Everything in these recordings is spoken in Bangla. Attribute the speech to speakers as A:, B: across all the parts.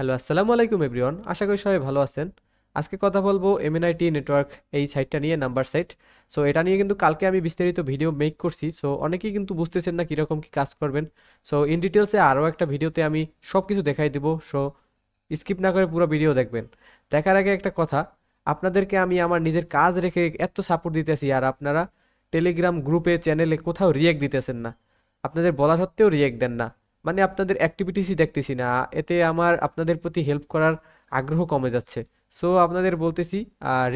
A: হ্যালো আসসালামু আলাইকুম এভরিওয়ান আশা করি সবাই ভালো আছেন আজকে কথা বলবো এমএনআইটি নেটওয়ার্ক এই সাইটটা নিয়ে নাম্বার সাইট সো এটা নিয়ে কিন্তু কালকে আমি বিস্তারিত ভিডিও মেক করছি সো অনেকেই কিন্তু বুঝতেছেন না কীরকম কী কাজ করবেন সো ইন ডিটেলসে আরও একটা ভিডিওতে আমি সব কিছু দেখাই দেবো সো স্কিপ না করে পুরো ভিডিও দেখবেন দেখার আগে একটা কথা আপনাদেরকে আমি আমার নিজের কাজ রেখে এত সাপোর্ট দিতেছি আর আপনারা টেলিগ্রাম গ্রুপে চ্যানেলে কোথাও রিয়েক্ট দিতেছেন না আপনাদের বলা সত্ত্বেও রিয়েক্ট দেন না মানে আপনাদের অ্যাক্টিভিটিসই দেখতেছি না এতে আমার আপনাদের প্রতি হেল্প করার আগ্রহ কমে যাচ্ছে সো আপনাদের বলতেছি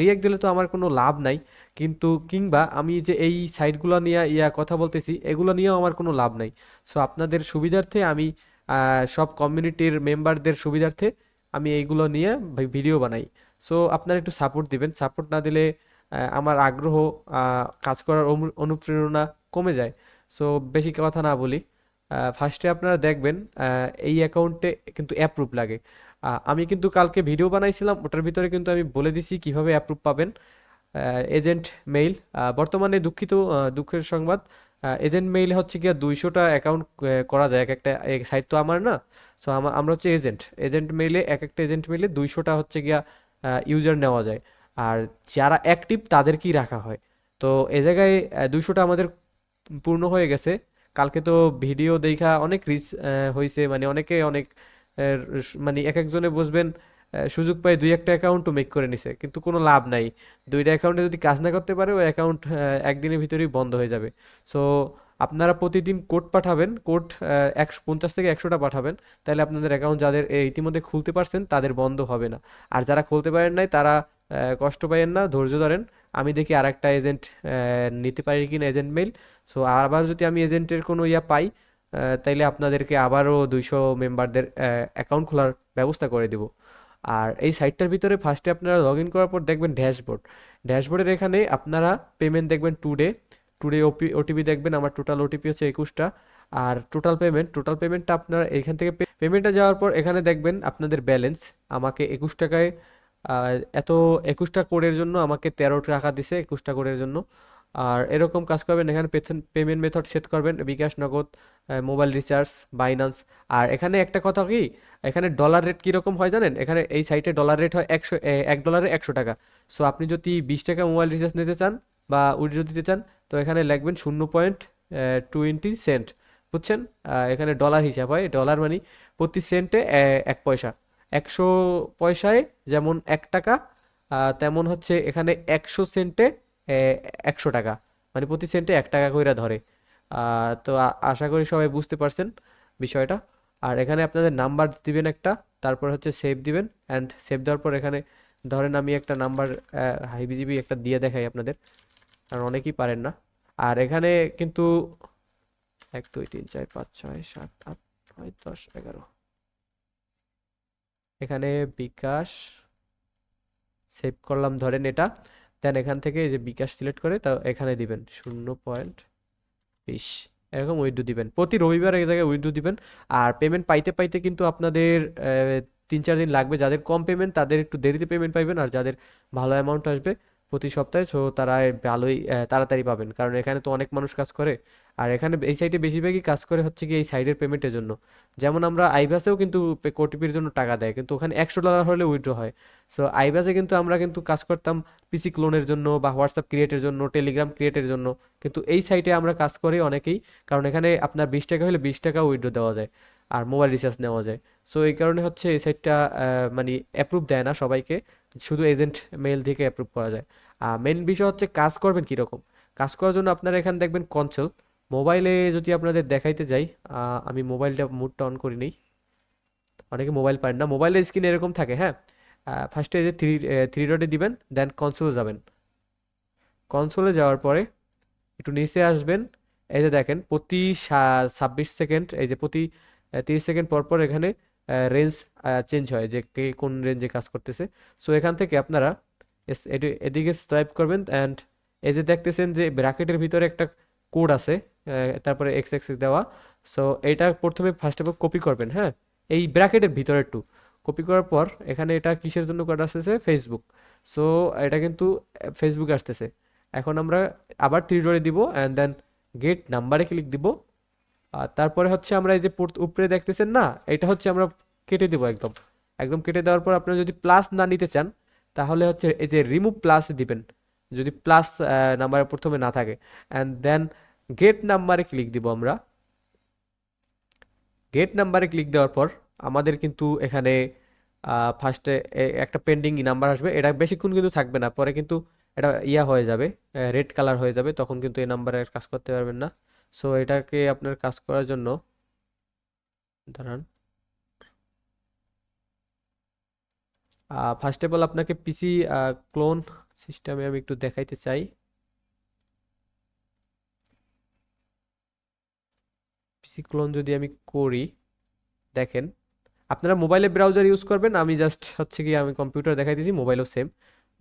A: রিয়াক্ট দিলে তো আমার কোনো লাভ নাই কিন্তু কিংবা আমি যে এই সাইটগুলো নিয়ে ইয়া কথা বলতেছি এগুলো নিয়েও আমার কোনো লাভ নাই সো আপনাদের সুবিধার্থে আমি সব কমিউনিটির মেম্বারদের সুবিধার্থে আমি এইগুলো নিয়ে ভিডিও বানাই সো আপনারা একটু সাপোর্ট দিবেন সাপোর্ট না দিলে আমার আগ্রহ কাজ করার অনুপ্রেরণা কমে যায় সো বেশি কথা না বলি ফার্স্টে আপনারা দেখবেন এই অ্যাকাউন্টে কিন্তু অ্যাপ্রুভ লাগে আমি কিন্তু কালকে ভিডিও বানাইছিলাম ওটার ভিতরে কিন্তু আমি বলে দিছি কিভাবে অ্যাপ্রুভ পাবেন এজেন্ট মেইল বর্তমানে দুঃখিত দুঃখের সংবাদ এজেন্ট মেইল হচ্ছে কি দুইশোটা অ্যাকাউন্ট করা যায় এক একটা সাইট তো আমার না সো আমার আমরা হচ্ছে এজেন্ট এজেন্ট মেইলে এক একটা এজেন্ট মেইলে দুইশোটা হচ্ছে গিয়া ইউজার নেওয়া যায় আর যারা অ্যাক্টিভ তাদেরকেই রাখা হয় তো এ জায়গায় দুইশোটা আমাদের পূর্ণ হয়ে গেছে কালকে তো ভিডিও দেখা অনেক রিচ হয়েছে মানে অনেকে অনেক মানে এক একজনে বসবেন সুযোগ পায় দুই একটা অ্যাকাউন্টও মেক করে নিছে কিন্তু কোনো লাভ নাই দুইটা অ্যাকাউন্টে যদি কাজ না করতে পারে ওই অ্যাকাউন্ট একদিনের ভিতরেই বন্ধ হয়ে যাবে সো আপনারা প্রতিদিন কোড পাঠাবেন কোড একশো পঞ্চাশ থেকে একশোটা পাঠাবেন তাহলে আপনাদের অ্যাকাউন্ট যাদের ইতিমধ্যে খুলতে পারছেন তাদের বন্ধ হবে না আর যারা খুলতে পারেন নাই তারা কষ্ট পাইয়েন না ধৈর্য ধরেন আমি দেখি আর একটা এজেন্ট নিতে পারি কিনা এজেন্ট মেল সো আবার যদি আমি এজেন্টের কোনো ইয়া পাই তাইলে আপনাদেরকে আবারও দুইশো মেম্বারদের অ্যাকাউন্ট খোলার ব্যবস্থা করে দেবো আর এই সাইটটার ভিতরে ফার্স্টে আপনারা লগ ইন করার পর দেখবেন ড্যাশবোর্ড ড্যাশবোর্ডের এখানে আপনারা পেমেন্ট দেখবেন টু ডে টু ডে ওপি ওটিপি দেখবেন আমার টোটাল ওটিপি হচ্ছে একুশটা আর টোটাল পেমেন্ট টোটাল পেমেন্টটা আপনার এখান থেকে পেমেন্টটা যাওয়ার পর এখানে দেখবেন আপনাদের ব্যালেন্স আমাকে একুশ টাকায় এত একুশটা কোডের জন্য আমাকে তেরো টাকা দিছে একুশটা কোডের জন্য আর এরকম কাজ করবেন এখানে পেমেন্ট মেথড সেট করবেন বিকাশ নগদ মোবাইল রিচার্জ বাইনান্স আর এখানে একটা কথা কি এখানে ডলার রেট কীরকম হয় জানেন এখানে এই সাইটে ডলার রেট হয় একশো এক ডলারে একশো টাকা সো আপনি যদি বিশ টাকা মোবাইল রিচার্জ নিতে চান বা উইড্রো দিতে চান তো এখানে লাগবেন শূন্য পয়েন্ট টোয়েন্টি সেন্ট বুঝছেন এখানে ডলার হিসাব হয় ডলার মানে প্রতি সেন্টে এক পয়সা একশো পয়সায় যেমন এক টাকা তেমন হচ্ছে এখানে একশো সেন্টে একশো টাকা মানে প্রতি সেন্টে এক টাকা কইরা ধরে তো আশা করি সবাই বুঝতে পারছেন বিষয়টা আর এখানে আপনাদের নাম্বার দিবেন একটা তারপর হচ্ছে সেভ দিবেন অ্যান্ড সেভ দেওয়ার পর এখানে ধরেন আমি একটা নাম্বার হাইবিজিবি একটা দিয়ে দেখাই আপনাদের কারণ অনেকেই পারেন না আর এখানে কিন্তু এক দুই তিন চার পাঁচ ছয় সাত আট নয় দশ এগারো এখানে বিকাশ সেভ করলাম ধরেন এটা দেন এখান থেকে যে বিকাশ সিলেক্ট করে তা এখানে দিবেন শূন্য পয়েন্ট বিশ এরকম উইড্রু দিবেন প্রতি রবিবার এক জায়গায় উইড্রু দিবেন আর পেমেন্ট পাইতে পাইতে কিন্তু আপনাদের তিন চার দিন লাগবে যাদের কম পেমেন্ট তাদের একটু দেরিতে পেমেন্ট পাইবেন আর যাদের ভালো অ্যামাউন্ট আসবে প্রতি সপ্তাহে সো তারা ভালোই তাড়াতাড়ি পাবেন কারণ এখানে তো অনেক মানুষ কাজ করে আর এখানে এই সাইডে বেশিরভাগই কাজ করে হচ্ছে কি এই সাইডের পেমেন্টের জন্য যেমন আমরা আইভাসেও কিন্তু কোটিপির জন্য টাকা দেয় কিন্তু ওখানে একশো ডলার হলে উইড্রো হয় সো আইভাসে কিন্তু আমরা কিন্তু কাজ করতাম পিসি ক্লোনের জন্য বা হোয়াটসঅ্যাপ ক্রিয়েটের জন্য টেলিগ্রাম ক্রিয়েটের জন্য কিন্তু এই সাইটে আমরা কাজ করি অনেকেই কারণ এখানে আপনার বিশ টাকা হলে বিশ টাকা উইথড্র দেওয়া যায় আর মোবাইল রিচার্জ নেওয়া যায় সো এই কারণে হচ্ছে এই সাইটটা মানে অ্যাপ্রুভ দেয় না সবাইকে শুধু এজেন্ট মেল থেকে অ্যাপ্রুভ করা যায় আর মেন বিষয় হচ্ছে কাজ করবেন কীরকম কাজ করার জন্য আপনারা এখানে দেখবেন কনসোল মোবাইলে যদি আপনাদের দেখাইতে যাই আমি মোবাইলটা মুডটা অন করি নেই অনেকে মোবাইল পারেন না মোবাইলের স্ক্রিন এরকম থাকে হ্যাঁ ফার্স্টে যে থ্রি থ্রি ডটে দিবেন দেন কনসোলে যাবেন কনসোলে যাওয়ার পরে একটু নিচে আসবেন এই যে দেখেন প্রতি ছাব্বিশ সেকেন্ড এই যে প্রতি তিরিশ সেকেন্ড পর পর এখানে রেঞ্জ চেঞ্জ হয় যে কে কোন রেঞ্জে কাজ করতেছে সো এখান থেকে আপনারা এদিকে স্ট্রাইপ করবেন অ্যান্ড এই যে দেখতেছেন যে ব্র্যাকেটের ভিতরে একটা কোড আছে তারপরে এক্স এক্স দেওয়া সো এটা প্রথমে ফার্স্ট অফ অল কপি করবেন হ্যাঁ এই ব্র্যাকেটের ভিতরে একটু কপি করার পর এখানে এটা কিসের জন্য কোড আসতেছে ফেসবুক সো এটা কিন্তু ফেসবুক আসতেছে এখন আমরা আবার থ্রি ডরে দিব অ্যান্ড দেন গেট নাম্বারে ক্লিক দিব তারপরে হচ্ছে আমরা এই যে উপরে দেখতেছেন না এটা হচ্ছে আমরা কেটে দেবো একদম একদম কেটে দেওয়ার পর আপনারা যদি প্লাস না নিতে চান তাহলে হচ্ছে এই যে রিমুভ প্লাস দিবেন যদি প্লাস নাম্বারে প্রথমে না থাকে অ্যান্ড দেন গেট নাম্বারে ক্লিক দিব আমরা গেট নাম্বারে ক্লিক দেওয়ার পর আমাদের কিন্তু এখানে ফার্স্টে একটা পেন্ডিং নাম্বার আসবে এটা বেশিক্ষণ কিন্তু থাকবে না পরে কিন্তু এটা ইয়া হয়ে যাবে রেড কালার হয়ে যাবে তখন কিন্তু এই নাম্বারে কাজ করতে পারবেন না সো এটাকে আপনার কাজ করার জন্য দাঁড়ান ফার্স্ট অফ অল আপনাকে পিসি ক্লোন সিস্টেমে আমি একটু দেখাইতে চাই পিসি ক্লোন যদি আমি করি দেখেন আপনারা মোবাইলে ব্রাউজার ইউজ করবেন আমি জাস্ট হচ্ছে কি আমি কম্পিউটার দেখাই দিয়েছি মোবাইলও সেম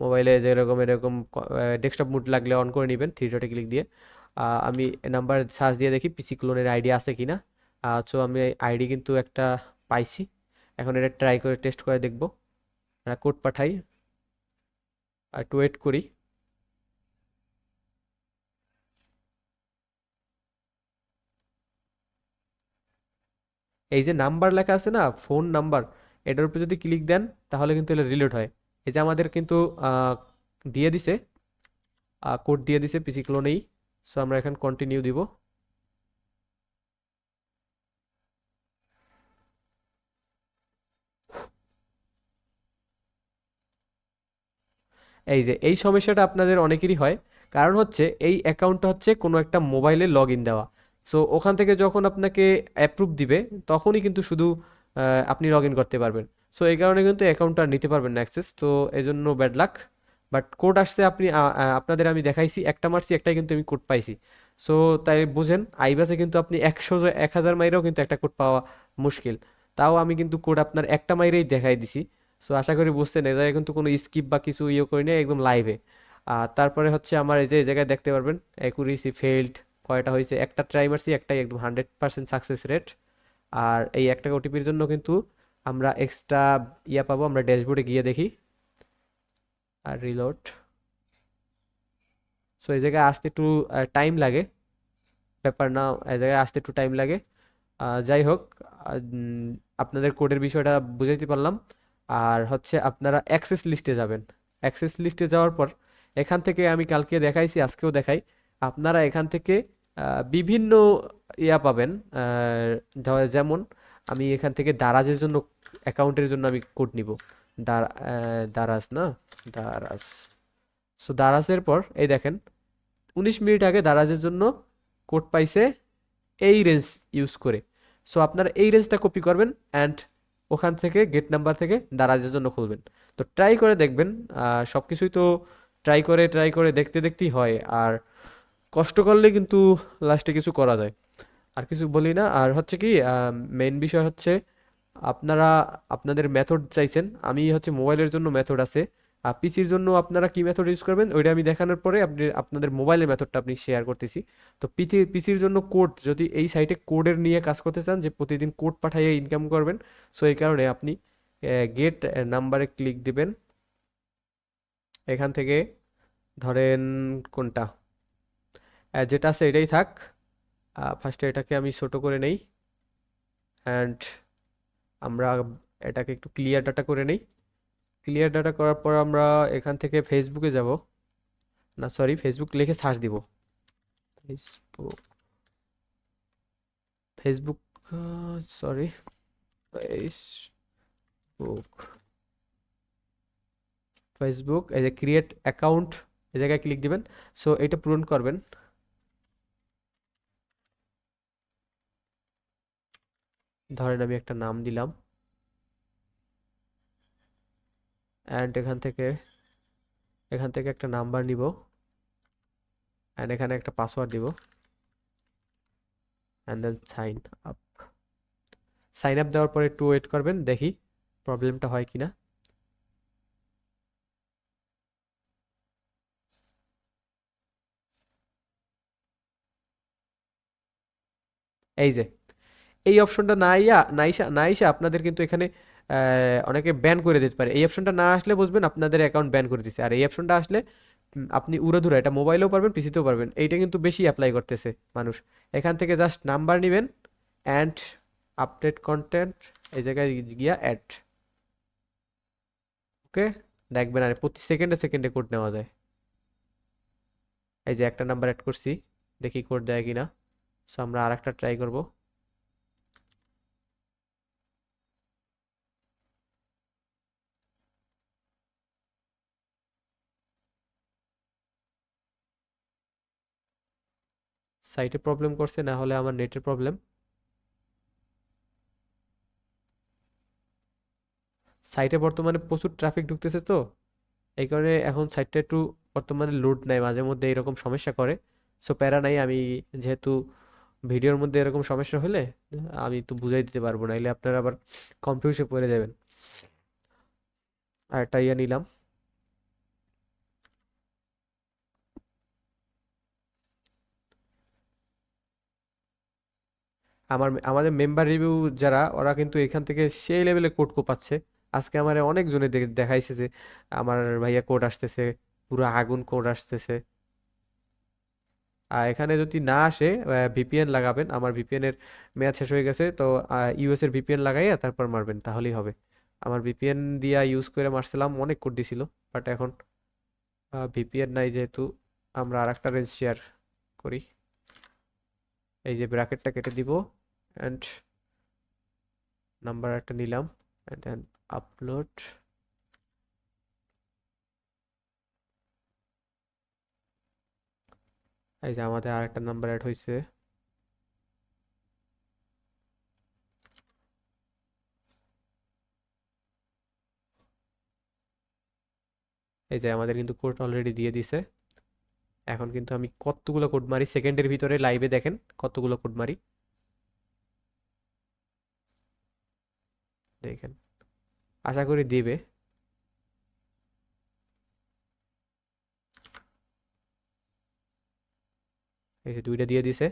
A: মোবাইলে যেরকম এরকম ডেস্কটপ মুড লাগলে অন করে নেবেন থ্রি ডটে ক্লিক দিয়ে আমি নাম্বার সার্চ দিয়ে দেখি পিসি ক্লোনের আইডি আছে কি না সো আমি আইডি কিন্তু একটা পাইছি এখন এটা ট্রাই করে টেস্ট করে দেখব কোড মানে পাঠাই আর একটু ওয়েট করি এই যে নাম্বার লেখা আছে না ফোন নাম্বার এটার উপর যদি ক্লিক দেন তাহলে কিন্তু এটা রিলেট হয় এই যে আমাদের কিন্তু দিয়ে দিছে কোড দিয়ে দিছে পিসি ক্লোনেই সো আমরা এখন কন্টিনিউ দিব এই যে এই সমস্যাটা আপনাদের অনেকেরই হয় কারণ হচ্ছে এই অ্যাকাউন্টটা হচ্ছে কোনো একটা মোবাইলে লগ ইন দেওয়া সো ওখান থেকে যখন আপনাকে অ্যাপ্রুভ দিবে তখনই কিন্তু শুধু আপনি লগ ইন করতে পারবেন সো এই কারণে কিন্তু অ্যাকাউন্টটা নিতে পারবেন না অ্যাক্সেস তো এই জন্য ব্যাড লাক বাট কোড আসছে আপনি আপনাদের আমি দেখাইছি একটা মারছি একটাই কিন্তু আমি কোড পাইছি সো তাই বুঝেন আইবাসে কিন্তু আপনি একশো এক হাজার মাইরেও কিন্তু একটা কোড পাওয়া মুশকিল তাও আমি কিন্তু কোড আপনার একটা মাইরেই দেখাই দিছি সো আশা করি বুঝছেন এ জায়গায় কিন্তু কোনো স্কিপ বা কিছু ইয়ে করি না একদম লাইভে আর তারপরে হচ্ছে আমার এই যে এই জায়গায় দেখতে পারবেন অ্যাকুরেসি ফেল্ড কয়টা হয়েছে একটা ট্রাই মারছি একটাই একদম হান্ড্রেড পার্সেন্ট সাকসেস রেট আর এই একটা ওটিপির জন্য কিন্তু আমরা এক্সট্রা ইয়া পাবো আমরা ড্যাশবোর্ডে গিয়ে দেখি আর রিলোড সো এই জায়গায় আসতে একটু টাইম লাগে ব্যাপার না এই জায়গায় আসতে একটু টাইম লাগে যাই হোক আপনাদের কোডের বিষয়টা বুঝাইতে পারলাম আর হচ্ছে আপনারা অ্যাক্সেস লিস্টে যাবেন অ্যাক্সেস লিস্টে যাওয়ার পর এখান থেকে আমি কালকে দেখাইছি আজকেও দেখাই আপনারা এখান থেকে বিভিন্ন ইয়া পাবেন যেমন আমি এখান থেকে দারাজের জন্য অ্যাকাউন্টের জন্য আমি কোড নিব দারাজ না দারাজ সো দারাজের পর এই দেখেন উনিশ মিনিট আগে দারাজের জন্য কোড পাইছে এই রেঞ্জ ইউজ করে সো আপনারা এই রেঞ্জটা কপি করবেন অ্যান্ড ওখান থেকে গেট নাম্বার থেকে দারাজের জন্য খুলবেন তো ট্রাই করে দেখবেন সব কিছুই তো ট্রাই করে ট্রাই করে দেখতে দেখতেই হয় আর কষ্ট করলে কিন্তু লাস্টে কিছু করা যায় আর কিছু বলি না আর হচ্ছে কি মেন বিষয় হচ্ছে আপনারা আপনাদের মেথড চাইছেন আমি হচ্ছে মোবাইলের জন্য মেথড আছে আর পিসির জন্য আপনারা কি মেথড ইউজ করবেন ওইটা আমি দেখানোর পরে আপনি আপনাদের মোবাইলের মেথডটা আপনি শেয়ার করতেছি তো পিসি পিসির জন্য কোড যদি এই সাইটে কোডের নিয়ে কাজ করতে চান যে প্রতিদিন কোড পাঠাইয়ে ইনকাম করবেন সো এই কারণে আপনি গেট নাম্বারে ক্লিক দিবেন এখান থেকে ধরেন কোনটা যেটা আছে এটাই থাক ফার্স্টে এটাকে আমি ছোটো করে নেই অ্যান্ড আমরা এটাকে একটু ক্লিয়ার ডাটা করে নেই ক্লিয়ার ডাটা করার পর আমরা এখান থেকে ফেসবুকে যাব না সরি ফেসবুক লিখে সার্চ দিব Facebook Facebook sorry Facebook Facebook এই যে ক্রিয়েট অ্যাকাউন্ট এই জায়গায় ক্লিক দিবেন সো এটা পূরণ করবেন ধরেন আমি একটা নাম দিলাম অ্যান্ড এখান থেকে এখান থেকে একটা নাম্বার নিব অ্যান্ড এখানে একটা পাসওয়ার্ড দিব and then sign up sign up দেওয়ার পরে একটু ওয়েট করবেন দেখি প্রবলেমটা হয় কি না এই যে এই অপশনটা না ইয়া নাইসা নাইসা আপনাদের কিন্তু এখানে অনেকে ব্যান করে দিতে পারে এই অপশনটা না আসলে বুঝবেন আপনাদের অ্যাকাউন্ট ব্যান করে দিচ্ছে আর এই অপশনটা আসলে আপনি উড়াধুরা এটা মোবাইলেও পারবেন পিসিতেও পারবেন এইটা কিন্তু বেশি অ্যাপ্লাই করতেছে মানুষ এখান থেকে জাস্ট নাম্বার নেবেন অ্যান্ড আপডেট কন্টেন্ট এই জায়গায় গিয়া অ্যাড ওকে দেখবেন আর প্রতি সেকেন্ডে সেকেন্ডে কোড নেওয়া যায় এই যে একটা নাম্বার অ্যাড করছি দেখি কোড দেয় কিনা সো আমরা আর একটা ট্রাই করবো সাইটে প্রবলেম করছে না হলে আমার নেটের প্রবলেম সাইটে বর্তমানে প্রচুর ট্রাফিক ঢুকতেছে তো এই কারণে এখন সাইটটা একটু বর্তমানে লোড নেয় মাঝে মধ্যে এরকম সমস্যা করে সো প্যারা নাই আমি যেহেতু ভিডিওর মধ্যে এরকম সমস্যা হলে আমি তো বুঝাই দিতে পারবো না এলে আপনারা আবার কনফিউজে পড়ে যাবেন আর একটা ইয়ে নিলাম আমার আমাদের মেম্বার রিভিউ যারা ওরা কিন্তু এখান থেকে সেই লেভেলে কোড কোপাচ্ছে আজকে আমার অনেকজনে দেখাইছে যে আমার ভাইয়া কোড আসতেছে পুরো আগুন কোড আসতেছে আর এখানে যদি না আসে ভিপিএন লাগাবেন আমার ভিপিএনের মেয়াদ শেষ হয়ে গেছে তো ইউএস এর ভিপিএন লাগাইয়া তারপর মারবেন তাহলেই হবে আমার ভিপিএন দিয়া ইউজ করে মারছিলাম অনেক কোড দিছিল বাট এখন ভিপিএন নাই যেহেতু আমরা আর একটা রেঞ্জ শেয়ার করি এই যে ব্র্যাকেটটা কেটে দিব অ্যান্ড নাম্বার একটা নিলাম অ্যান্ড দেন আপলোড এই যে আমাদের আরেকটা নাম্বার অ্যাড হয়েছে এই যে আমাদের কিন্তু কোড অলরেডি দিয়ে দিছে এখন কিন্তু আমি কতগুলো কোড মারি সেকেন্ডের ভিতরে লাইভে দেখেন কতগুলো কোড মারি দেখেন আশা করি দিবে এই যে দুইটা দিয়ে দিছে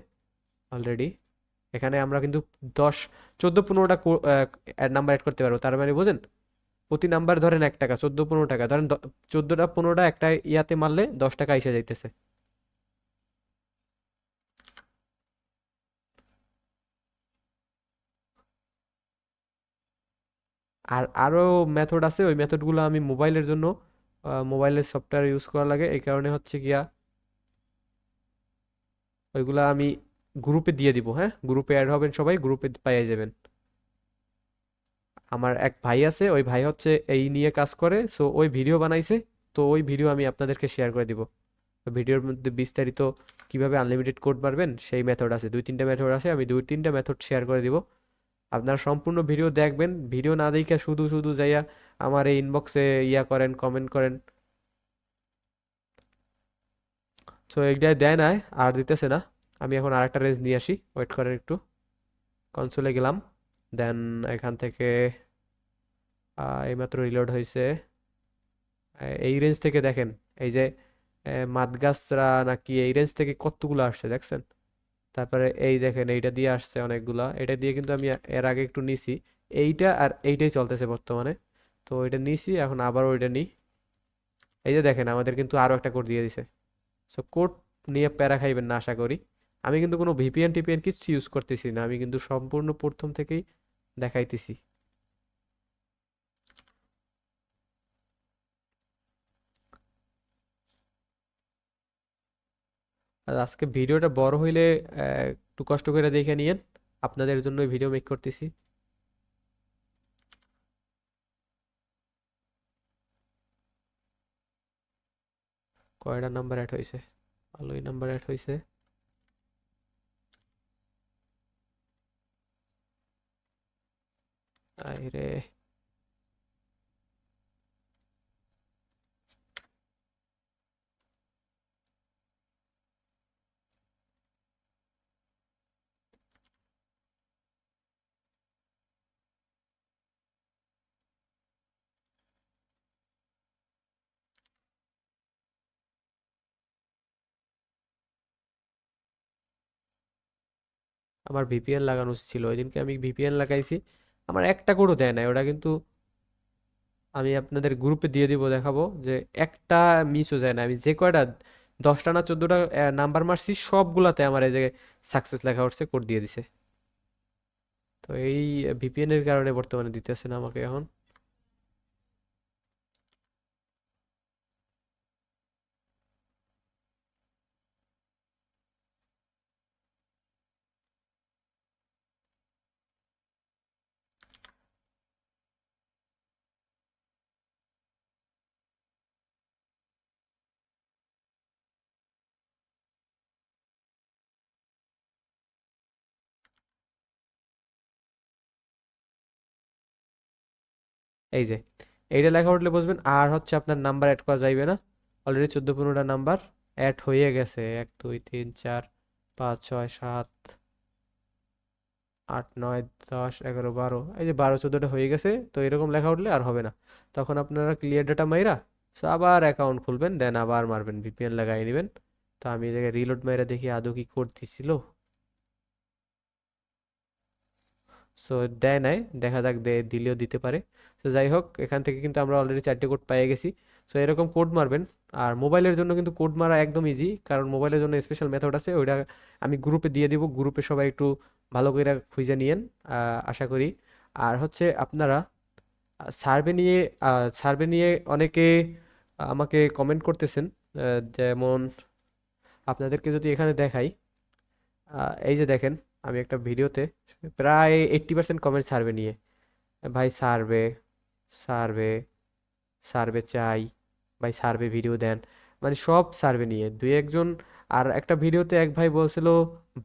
A: অলরেডি এখানে আমরা কিন্তু দশ চোদ্দো পনেরোটা নাম্বার অ্যাড করতে পারবো তার মানে বোঝেন প্রতি নাম্বার ধরেন এক টাকা চোদ্দো পনেরো টাকা ধরেন চোদ্দোটা পনেরোটা একটা ইয়াতে মারলে দশ টাকা এসে যাইতেছে আর আরও মেথড আছে ওই মেথডগুলো আমি মোবাইলের জন্য মোবাইলের সফটওয়্যার ইউজ করা লাগে এই কারণে হচ্ছে গিয়া ওইগুলা আমি গ্রুপে দিয়ে দিব হ্যাঁ গ্রুপে অ্যাড হবেন সবাই গ্রুপে পাইয়ে যাবেন আমার এক ভাই আছে ওই ভাই হচ্ছে এই নিয়ে কাজ করে সো ওই ভিডিও বানাইছে তো ওই ভিডিও আমি আপনাদেরকে শেয়ার করে দিব ভিডিওর মধ্যে বিস্তারিত কিভাবে আনলিমিটেড কোড পারবেন সেই মেথড আছে দুই তিনটা মেথড আছে আমি দুই তিনটা মেথড শেয়ার করে দিব আপনারা সম্পূর্ণ ভিডিও দেখবেন ভিডিও না দেখে শুধু শুধু যাইয়া আমার এই ইনবক্সে ইয়া করেন কমেন্ট করেন তো এইটাই দেয় না আর দিতেছে না আমি এখন আরেকটা রেঞ্জ নিয়ে আসি ওয়েট করেন একটু কনসোলে গেলাম দেন এখান থেকে এইমাত্র রিলোড হয়েছে এই রেঞ্জ থেকে দেখেন এই যে মাদগাছরা নাকি এই রেঞ্জ থেকে কতগুলো আসছে দেখছেন তারপরে এই দেখেন এইটা দিয়ে আসছে অনেকগুলা এটা দিয়ে কিন্তু আমি এর আগে একটু নিছি এইটা আর এইটাই চলতেছে বর্তমানে তো এটা নিছি এখন আবার ওইটা নিই এই যে দেখেন আমাদের কিন্তু আরও একটা কোড দিয়ে দিছে সো কোড নিয়ে প্যারা খাইবেন না আশা করি আমি কিন্তু কোনো ভিপিএন টিপিএন কিছু ইউজ করতেছি না আমি কিন্তু সম্পূর্ণ প্রথম থেকেই দেখাইতেছি আর আজকে ভিডিওটা বড় হইলে একটু কষ্ট করে দেখে নিয়েন আপনাদের জন্য ভিডিও মেক করতেছি কয়টা নাম্বার অ্যাড হয়েছে ভালোই নাম্বার অ্যাড হয়েছে আরে আমার ভিপিএন লাগানো উচিত ছিল ওই দিনকে আমি ভিপিএন লাগাইছি আমার একটা করেও দেয় নাই ওটা কিন্তু আমি আপনাদের গ্রুপে দিয়ে দিব দেখাবো যে একটা মিসও যায় না আমি যে কয়টা দশটা না চোদ্দোটা নাম্বার মারছি সবগুলাতে আমার এই যে সাকসেস লেখা উঠছে কোড দিয়ে দিছে তো এই ভিপিএনের কারণে বর্তমানে দিতেছে না আমাকে এখন এই যে এইটা লেখা উঠলে বুঝবেন আর হচ্ছে আপনার নাম্বার অ্যাড করা যাইবে না অলরেডি চোদ্দো পনেরোটা নাম্বার অ্যাড হয়ে গেছে এক দুই তিন চার পাঁচ ছয় সাত আট নয় দশ এগারো বারো এই যে বারো চোদ্দোটা হয়ে গেছে তো এরকম লেখা উঠলে আর হবে না তখন আপনারা ক্লিয়ার ডাটা মাইরা সো আবার অ্যাকাউন্ট খুলবেন দেন আবার মারবেন ভিপিএন লাগাই নেবেন তো আমি জায়গায় রিলোড মাইরা দেখি আদৌ কি করতেছিল সো দেয় নাই দেখা যাক দে দিলেও দিতে পারে সো যাই হোক এখান থেকে কিন্তু আমরা অলরেডি চারটে কোড পেয়ে গেছি সো এরকম কোড মারবেন আর মোবাইলের জন্য কিন্তু কোড মারা একদম ইজি কারণ মোবাইলের জন্য স্পেশাল মেথড আছে ওইটা আমি গ্রুপে দিয়ে দিব গ্রুপে সবাই একটু ভালো করে খুঁজে নিয়েন আশা করি আর হচ্ছে আপনারা সার্ভে নিয়ে সার্ভে নিয়ে অনেকে আমাকে কমেন্ট করতেছেন যেমন আপনাদেরকে যদি এখানে দেখাই এই যে দেখেন আমি একটা ভিডিওতে প্রায় এইট্টি পার্সেন্ট কমেন্ট সার্ভে নিয়ে ভাই সার্ভে সার্ভে সার্ভে চাই ভাই সার্ভে ভিডিও দেন মানে সব সার্ভে নিয়ে দুই একজন আর একটা ভিডিওতে এক ভাই বলছিল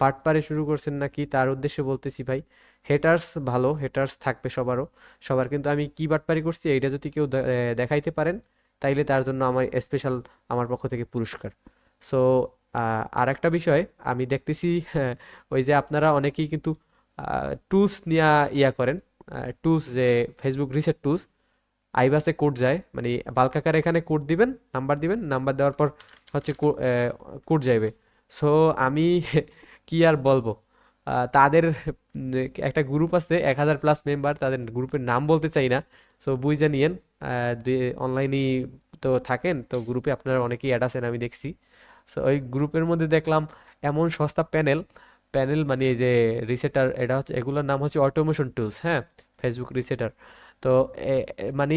A: বাটপারে শুরু করছেন নাকি তার উদ্দেশ্যে বলতেছি ভাই হেটার্স ভালো হেটার্স থাকবে সবারও সবার কিন্তু আমি কি বাটপারি করছি এইটা যদি কেউ দেখাইতে পারেন তাইলে তার জন্য আমার স্পেশাল আমার পক্ষ থেকে পুরস্কার সো আর একটা বিষয় আমি দেখতেছি ওই যে আপনারা অনেকেই কিন্তু টুলস নিয়ে ইয়া করেন টুলস যে ফেসবুক রিসেট টুলস আইবাসে কোড যায় মানে বালকাকার এখানে কোড দিবেন নাম্বার দিবেন নাম্বার দেওয়ার পর হচ্ছে কোড যাইবে সো আমি কি আর বলবো তাদের একটা গ্রুপ আছে এক হাজার প্লাস মেম্বার তাদের গ্রুপের নাম বলতে চাই না সো বুঝে নিয়েন অনলাইনেই তো থাকেন তো গ্রুপে আপনারা অনেকেই অ্যাড আছেন আমি দেখছি সো ওই গ্রুপের মধ্যে দেখলাম এমন সস্তা প্যানেল প্যানেল মানে এই যে রিসেটার এটা হচ্ছে এগুলোর নাম হচ্ছে অটোমেশন টুলস হ্যাঁ ফেসবুক রিসেটার তো মানে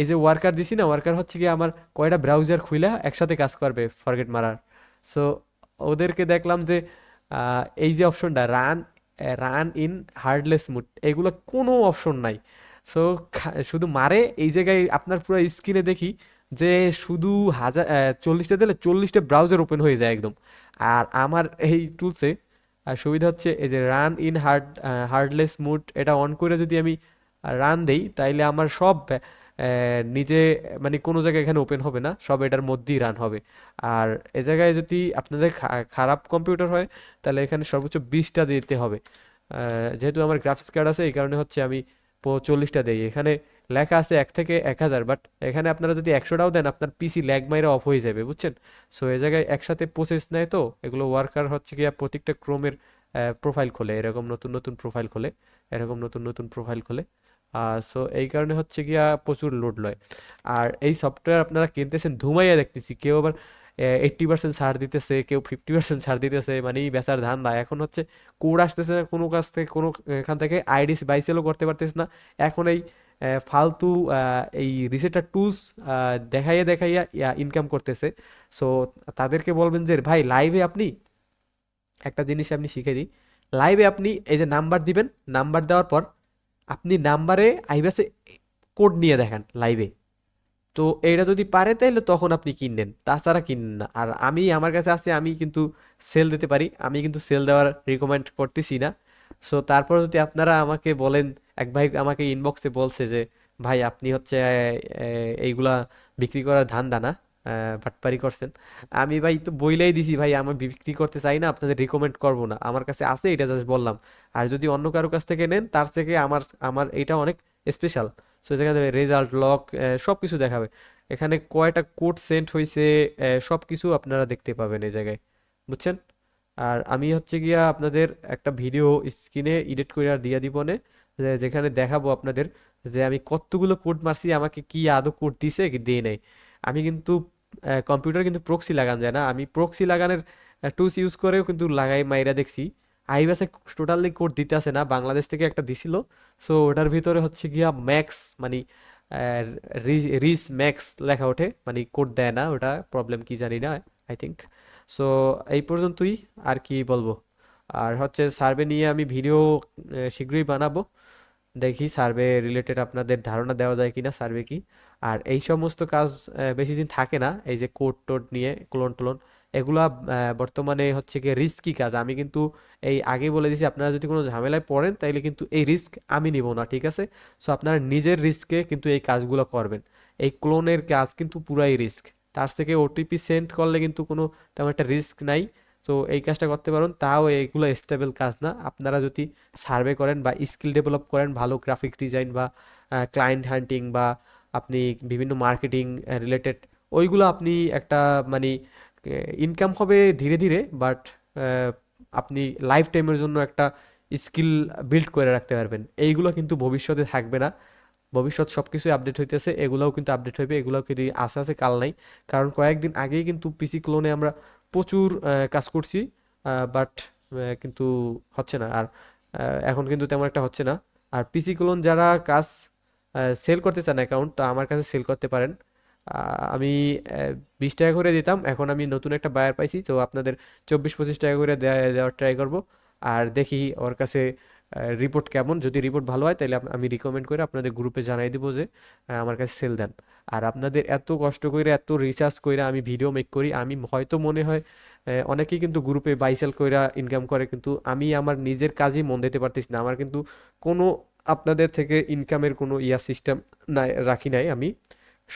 A: এই যে ওয়ার্কার দিছি না ওয়ার্কার হচ্ছে কি আমার কয়টা ব্রাউজার খুলে একসাথে কাজ করবে ফরগেট মারার সো ওদেরকে দেখলাম যে এই যে অপশনটা run run in headless mode এগুলো কোনো অপশন নাই সো শুধু মারে এই জায়গায় আপনার পুরো স্ক্রিনে দেখি যে শুধু হাজার চল্লিশটা দিলে চল্লিশটা ব্রাউজার ওপেন হয়ে যায় একদম আর আমার এই টুলসে সুবিধা হচ্ছে এই যে run in hard headless mode এটা অন করে যদি আমি রান দেই তাইলে আমার সব নিজে মানে কোনো জায়গায় এখানে ওপেন হবে না সব এটার মধ্যেই রান হবে আর এ জায়গায় যদি আপনাদের খারাপ কম্পিউটার হয় তাহলে এখানে সর্বোচ্চ বিশটা দিতে হবে যেহেতু আমার গ্রাফিক্স কার্ড আছে এই কারণে হচ্ছে আমি চল্লিশটা দিই এখানে লেখা আছে এক থেকে এক হাজার বাট এখানে আপনারা যদি একশোটাও দেন আপনার পিসি ল্যাগ মাইরা অফ হয়ে যাবে বুঝছেন সো এ জায়গায় একসাথে প্রসেস নেয় তো এগুলো ওয়ার্কার হচ্ছে গিয়া প্রত্যেকটা ক্রোমের প্রোফাইল খোলে এরকম নতুন নতুন প্রোফাইল খোলে এরকম নতুন নতুন প্রোফাইল খোলে সো এই কারণে হচ্ছে গিয়া প্রচুর লোড লয় আর এই সফটওয়্যার আপনারা কিনতেছেন ধুমাইয়া দেখতেছি কেউ আবার এইট্টি পার্সেন্ট ছাড় দিতেছে কেউ ফিফটি পার্সেন্ট ছাড় দিতেছে মানে বেচার ধান ধান্দা এখন হচ্ছে কোড আসতেছে না কোনো কাছ থেকে কোনো এখান থেকে আইডিস বাইসেলও করতে পারতেছে না এখন এই ফালতু এই রিসেটার টুলস দেখাইয়া দেখাইয়া ইনকাম করতেছে সো তাদেরকে বলবেন যে ভাই লাইভে আপনি একটা জিনিস আপনি শিখে দিই লাইভে আপনি এই যে নাম্বার দিবেন নাম্বার দেওয়ার পর আপনি নাম্বারে আইবাসে কোড নিয়ে দেখান লাইভে তো এটা যদি পারে তাহলে তখন আপনি কিনলেন তাছাড়া কিনেন না আর আমি আমার কাছে আছে আমি কিন্তু সেল দিতে পারি আমি কিন্তু সেল দেওয়ার রিকমেন্ড করতেছি না সো তারপর যদি আপনারা আমাকে বলেন এক ভাই আমাকে ইনবক্সে বলছে যে ভাই আপনি হচ্ছে এইগুলা বিক্রি করার ধান দানা ভাটপারি করছেন আমি ভাই তো বইলেই দিছি ভাই আমি বিক্রি করতে চাই না আপনাদের রিকমেন্ড করব না আমার কাছে আছে এটা জাস্ট বললাম আর যদি অন্য কারো কাছ থেকে নেন তার থেকে আমার আমার এটা অনেক স্পেশাল সো সেখানে রেজাল্ট লক সব কিছু দেখাবে এখানে কয়টা কোড সেন্ট হয়েছে সব কিছু আপনারা দেখতে পাবেন এই জায়গায় বুঝছেন আর আমি হচ্ছে গিয়া আপনাদের একটা ভিডিও স্ক্রিনে এডিট করে আর দিয়ে দিবনে যেখানে দেখাবো আপনাদের যে আমি কতগুলো কোড মারছি আমাকে কি আদৌ কোড দিছে কি দিয়ে নেই আমি কিন্তু কম্পিউটার কিন্তু প্রক্সি লাগান যায় না আমি প্রক্সি লাগানোর টুলস ইউজ করেও কিন্তু লাগাই মাইরা দেখছি আইবাসে টোটালি কোড দিতে আসে না বাংলাদেশ থেকে একটা দিছিল সো ওটার ভিতরে হচ্ছে গিয়া ম্যাক্স মানে রিস ম্যাক্স লেখা ওঠে মানে কোড দেয় না ওটা প্রবলেম কি জানি না আই থিঙ্ক সো এই পর্যন্তই আর কি বলবো আর হচ্ছে সার্ভে নিয়ে আমি ভিডিও শীঘ্রই বানাবো দেখি সার্ভে রিলেটেড আপনাদের ধারণা দেওয়া যায় কি না সার্ভে কি আর এই সমস্ত কাজ বেশি দিন থাকে না এই যে কোড টোড নিয়ে ক্লোন টোলন এগুলা বর্তমানে হচ্ছে কি রিস্কি কাজ আমি কিন্তু এই আগে বলে দিয়েছি আপনারা যদি কোনো ঝামেলায় পড়েন তাইলে কিন্তু এই রিস্ক আমি নিব না ঠিক আছে সো আপনারা নিজের রিস্কে কিন্তু এই কাজগুলো করবেন এই ক্লোনের কাজ কিন্তু পুরাই রিস্ক তার থেকে ওটিপি সেন্ড করলে কিন্তু কোনো তেমন একটা রিস্ক নাই তো এই কাজটা করতে পারেন তাও এইগুলো স্টেবল কাজ না আপনারা যদি সার্ভে করেন বা স্কিল ডেভেলপ করেন ভালো গ্রাফিক্স ডিজাইন বা ক্লায়েন্ট হান্টিং বা আপনি বিভিন্ন মার্কেটিং রিলেটেড ওইগুলো আপনি একটা মানে ইনকাম হবে ধীরে ধীরে বাট আপনি লাইফ টাইমের জন্য একটা স্কিল বিল্ড করে রাখতে পারবেন এইগুলো কিন্তু ভবিষ্যতে থাকবে না ভবিষ্যৎ সব কিছুই আপডেট হইতেছে এগুলাও কিন্তু আপডেট হইবে এগুলাও কিন্তু আছে আছে কাল নাই কারণ কয়েকদিন আগেই কিন্তু পিসি ক্লোনে আমরা প্রচুর কাজ করছি বাট কিন্তু হচ্ছে না আর এখন কিন্তু তেমন একটা হচ্ছে না আর পিসি ক্লোন যারা কাজ সেল করতে চান অ্যাকাউন্ট তা আমার কাছে সেল করতে পারেন আমি বিশ টাকা করে দিতাম এখন আমি নতুন একটা বায়ার পাইছি তো আপনাদের চব্বিশ পঁচিশ টাকা করে দেওয়ার ট্রাই করব আর দেখি ওর কাছে রিপোর্ট কেমন যদি রিপোর্ট ভালো হয় তাহলে আমি রিকমেন্ড করে আপনাদের গ্রুপে জানাই দেবো যে আমার কাছে সেল দেন আর আপনাদের এত কষ্ট করে এত রিচার্জ করে আমি ভিডিও মেক করি আমি হয়তো মনে হয় অনেকেই কিন্তু গ্রুপে সেল কইরা ইনকাম করে কিন্তু আমি আমার নিজের কাজই মন দিতে পারতেছি না আমার কিন্তু কোনো আপনাদের থেকে ইনকামের কোনো ইয়া সিস্টেম নাই রাখি নাই আমি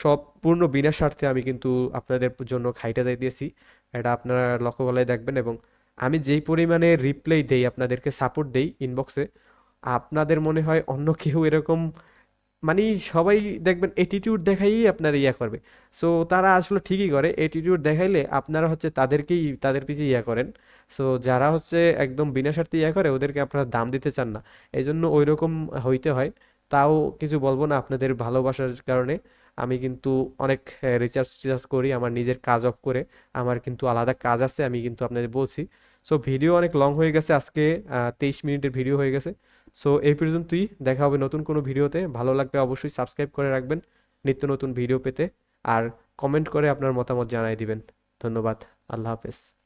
A: সব পূর্ণ বিনা স্বার্থে আমি কিন্তু আপনাদের জন্য খাইটা যাইতেছি এটা আপনারা লক্ষ্য গলায় দেখবেন এবং আমি যেই পরিমাণে রিপ্লাই দেই আপনাদেরকে সাপোর্ট দেই ইনবক্সে আপনাদের মনে হয় অন্য কেউ এরকম মানে সবাই দেখবেন অ্যাটিটিউড দেখাই আপনার ইয়া করবে সো তারা আসলে ঠিকই করে অ্যাটিটিউড দেখাইলে আপনারা হচ্ছে তাদেরকেই তাদের পিছিয়ে ইয়া করেন সো যারা হচ্ছে একদম বিনা স্বার্থে ইয়া করে ওদেরকে আপনারা দাম দিতে চান না এই জন্য ওই রকম হইতে হয় তাও কিছু বলবো না আপনাদের ভালোবাসার কারণে আমি কিন্তু অনেক রিচার্জ রিচার্জ করি আমার নিজের কাজ অফ করে আমার কিন্তু আলাদা কাজ আছে আমি কিন্তু আপনাদের বলছি সো ভিডিও অনেক লং হয়ে গেছে আজকে তেইশ মিনিটের ভিডিও হয়ে গেছে সো এই পর্যন্তই দেখা হবে নতুন কোনো ভিডিওতে ভালো লাগবে অবশ্যই সাবস্ক্রাইব করে রাখবেন নিত্য নতুন ভিডিও পেতে আর কমেন্ট করে আপনার মতামত জানাই দিবেন ধন্যবাদ আল্লাহ হাফেজ